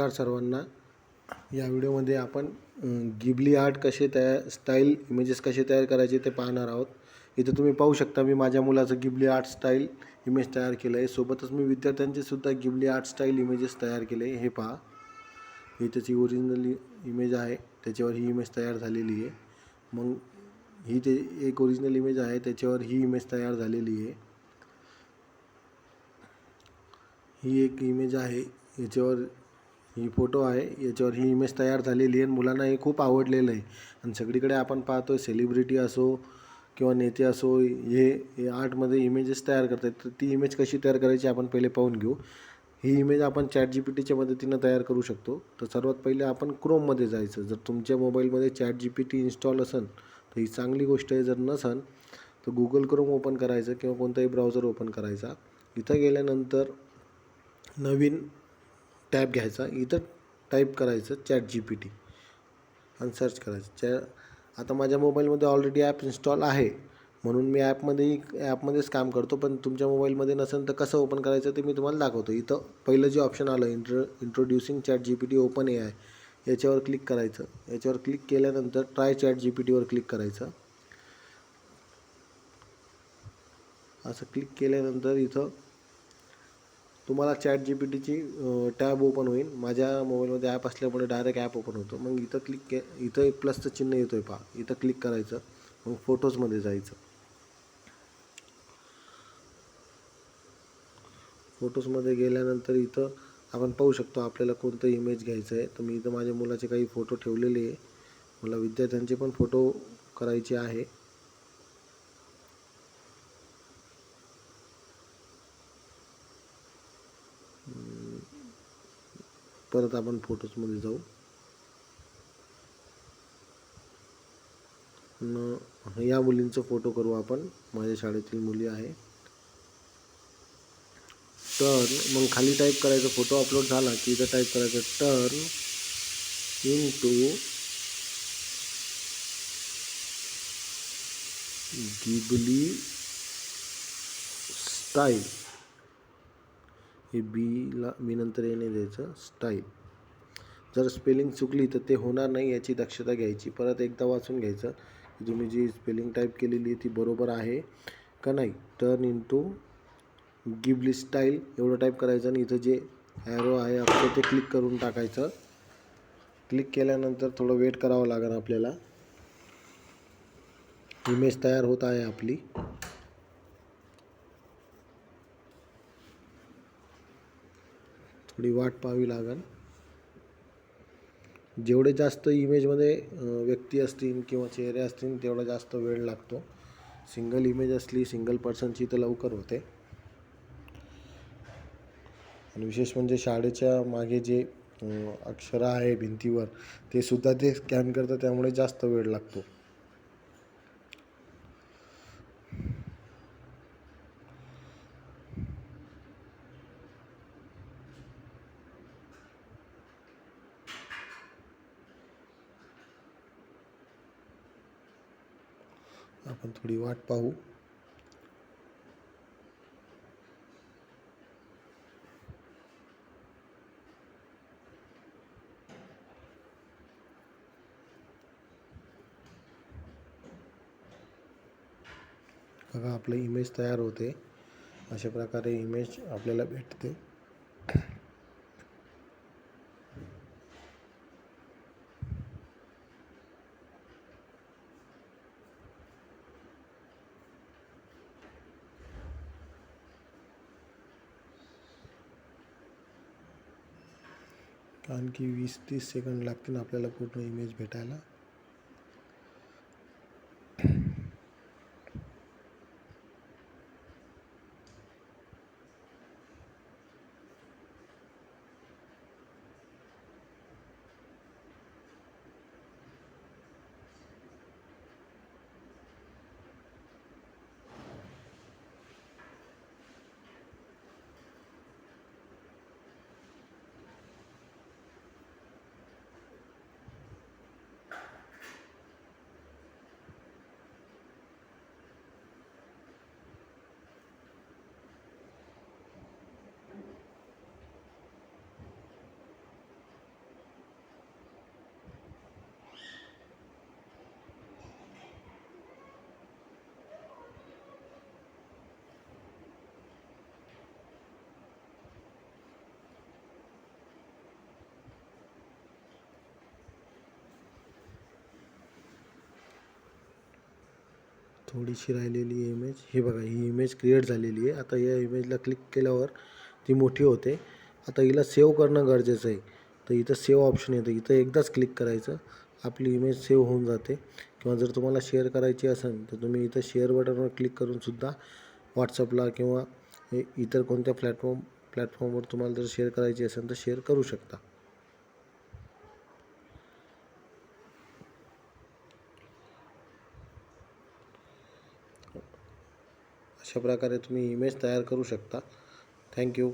नमस्कार सर्वांना. या व्हिडिओमध्ये आपण गिबली आर्ट कसे तयार स्टाईल इमेजेस कसे तयार करायचे ते पाहणार आहोत. इथं तुम्ही पाहू शकता मी माझ्या मुलाचं गिबली आर्ट स्टाईल इमेज तयार केलं आहे. सोबतच मी विद्यार्थ्यांचे सुद्धा गिबली आर्ट स्टाईल इमेजेस तयार केले हे पहा. ही त्याची ओरिजिनल इमेज आहे. त्याच्यावर ही इमेज तयार झालेली आहे. मग ही ते एक ओरिजिनल इमेज आहे. त्याच्यावर ही इमेज तयार झालेली आहे. ही एक इमेज आहे. याच्यावर ही फोटो आहे. याच्यावर ही इमेज तयार झालेली आहे आणि मुलांना हे खूप आवडलेलं आहे. आणि सगळीकडे आपण पाहतो सेलिब्रिटी असो किंवा नेते असो हे हे आर्टमध्ये इमेजेस तयार करतात तर ती इमेज कशी तयार करायची आपण पहिले पाहून घेऊ. ही इमेज आपण चॅट जी पी टीच्या मदतीनं तयार करू शकतो. तर सर्वात पहिले आपण क्रोममध्ये जायचं. जर तुमच्या मोबाईलमध्ये chat G P T install असेल तर ही चांगली गोष्ट आहे. जर नसेल तर गुगल क्रोम ओपन करायचं किंवा कोणताही ब्राउझर ओपन करायचा. इथं गेल्यानंतर नवीन टॅब घ्यायचा इथं टाईप करायचं चॅट जी पी टी आणि सर्च करायचं. चॅ आता माझ्या मोबाईलमध्ये ऑलरेडी ॲप इन्स्टॉल आहे. म्हणून मी ॲपमध्येही ॲपमध्येच काम करतो पण तुमच्या मोबाईलमध्ये नसेल तर कसं ओपन करायचं ते मी तुम्हाला दाखवतो. इथं पहिलं जे ऑप्शन आलं intro introducing chat G P T open ए आहे याच्यावर क्लिक करायचं. याच्यावर क्लिक केल्यानंतर ट्राय चॅट जी पी टीवर क्लिक करायचं. असं क्लिक केल्यानंतर इथं तुम्हाला चॅट जी पी टीची टॅब ओपन होईल. माझ्या मोबाईलमध्ये ॲप असल्यामुळे डायरेक्ट ॲप ओपन होतं. मग इथं क्लिक के इथं एक प्लसचं चिन्ह येतो आहे पहा. इथं क्लिक करायचं. मग फोटोजमध्ये जायचं. फोटोजमध्ये गेल्यानंतर इथं आपण पाहू शकतो आपल्याला कोणतं इमेज घ्यायचं आहे. तर मी इथं माझ्या मुलाचे काही फोटो ठेवलेले आहे. मला विद्यार्थ्यांचे पण फोटो करायचे आहे. परत आपण फोटोजमध्ये जाऊ. न या मुलींचा फोटो करू आपण. माझ्या शाळेतील मुली आहे. टर्न मग खाली टाईप करायचा फोटो अपलोड झाला की इथं टाईप करायचं turn into Ghibli style हे बीला बी नंतर येणे द्यायचं. स्टाईल जर स्पेलिंग चुकली तर ते होणार नाही याची दक्षता घ्यायची. परत एकदा वाचून घ्यायचं. की तुम्ही जी स्पेलिंग टाईप केलेली आहे ती बरोबर आहे का नाही? Turn into Ghibli style एवढं टाईप करायचं आणि इथं जे ॲरो आहे आपलं ते क्लिक करून टाकायचं. क्लिक केल्यानंतर थोडं वेट करावं लागेल आपल्याला. इमेज तयार होत आहे आपली. थोडी वाट पाहावी लागेल. जेवढे जास्त इमेजमध्ये व्यक्ती असतील किंवा चेहरे असतील तेवढा जास्त वेळ लागतो. सिंगल इमेज असली सिंगल पर्सनची तर लवकर होते. आणि विशेष म्हणजे शाळेच्या मागे जे अक्षरं आहे भिंतीवर ते सुद्धा ते स्कॅन करतं त्यामुळे जास्त वेळ लागतो. आपण थोडी वाट पाहू. बघा आपलं इमेज तयार होते. अशा प्रकारे इमेज आपल्याला भेटते. आणखी वीस तीस सेकंड लागतील आपल्याला पूर्ण इमेज भेटायला. थोडीशी राहिलेली इमेज ही बघा ही इमेज क्रिएट झालेली आहे. आता या इमेजला क्लिक केल्यावर ती मोठी होते. आता हिला सेव्ह करणं गरजेचं आहे. तर इथं सेव्ह ऑप्शन येतं. इथं एकदाच क्लिक करायचं. आपली इमेज सेव्ह होऊन जाते. किंवा जर तुम्हाला शेअर करायची असेल तर तुम्ही इथं शेअर बटनवर क्लिक करूनसुद्धा व्हॉट्सअपला किंवा हे इतर कोणत्या प्लॅटफॉर्म प्लॅटफॉर्मवर तुम्हाला जर शेअर करायची असेल तर शेअर करू शकता. अशा प्रकारे तुम्ही इमेज तयार करू शकता. थँक्यू